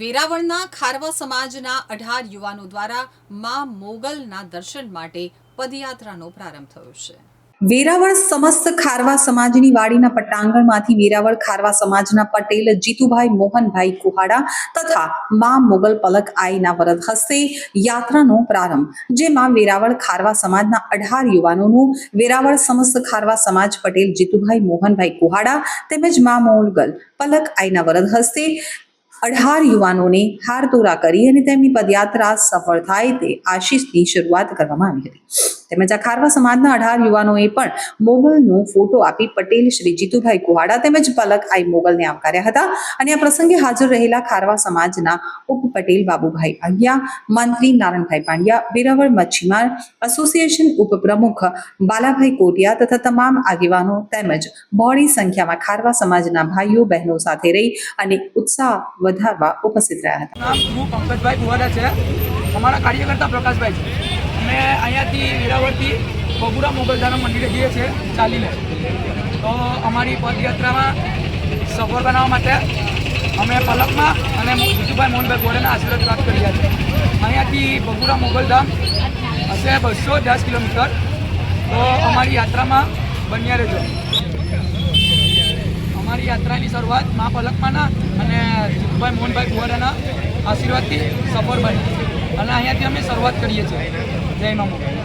વેરાવળના ખારવા સમાજના અઢાર યુવાનો દ્વારા મા મોગલના દર્શન માટે પદયાત્રાનો પ્રારંભ થયો છે. વેરાવળ સમસ્ત ખારવા સમાજની વાડીના પટ્ટાંગણમાંથી વેરાવળ ખારવા સમાજના પટેલ જીતુભાઈ મોહનભાઈ કુહાડા તથા મા મોગલ પલક આઈના વરદ હસ્તે યાત્રાનો પ્રારંભ, જેમાં વેરાવળ ખારવા સમાજના અઢાર યુવાનોનું વેરાવળ સમસ્ત ખારવા સમાજ પટેલ જીતુભાઈ મોહનભાઈ કુહાડા તેમજ મા મોગલ પલક આઈના વરદ હસ્તે અઢાર યુવાનોને હાર તોરા કરી અને તેમની પદયાત્રા સફળ થાય તે આશીષની શરૂઆત કરવામાં આવી હતી. તેમજ આ ખારવા સમાજના અઢાર યુવાનોએ પણ મોગલનો ફોટો આપી પટેલ શ્રી જીતુભાઈ કુહાડા તેમજ પલક આઈ મોગલને આવકાર્યા હતા. અને આ પ્રસંગે હાજર રહેલા ખારવા સમાજના ઉપ પટેલ બાબુભાઈ અગિયા મંત્રી નારણભાઈ પાંડ્યા વેરાવળ મચ્છીમાર એસોસિએશન ઉપપ્રમુખ બાલાભાઈ કોટિયા તથા તમામ આગેવાનો તેમજ બહોળી સંખ્યામાં ખારવા સમાજના ભાઈઓ, બહેનો સાથે રહી અને ઉત્સાહ વધારવા ઉપસ્થિત રહ્યા હતા. હું પંકજભાઈ કુવાડા છે. અમારા કાર્યકર્તા પ્રકાશભાઈ છે. અમે અહીંયાથી વેરાવળથી બગુડા મોગલધારા મંદિરે જઈએ છીએ ચાલીને. તો અમારી પદયાત્રામાં સફળ બનાવવા માટે અમે પલકમાં અને જીતુભાઈ મોહનભાઈ ગોળેના આશીર્વાદ પ્રાપ્ત કર્યા છે અહીંયાથી બગુડા મોગલધામ હશે બસો દસ કિલોમીટર. તો અમારી યાત્રામાં બન્યા રહેજો. અમારી યાત્રાની શરૂઆત મા પલકમાના અને જીતુભાઈ મોહનભાઈ કુવાડાના આશીર્વાદથી સફળ બની. અને અહીંયાથી અમે શરૂઆત કરીએ છીએ. જય મા મોગલ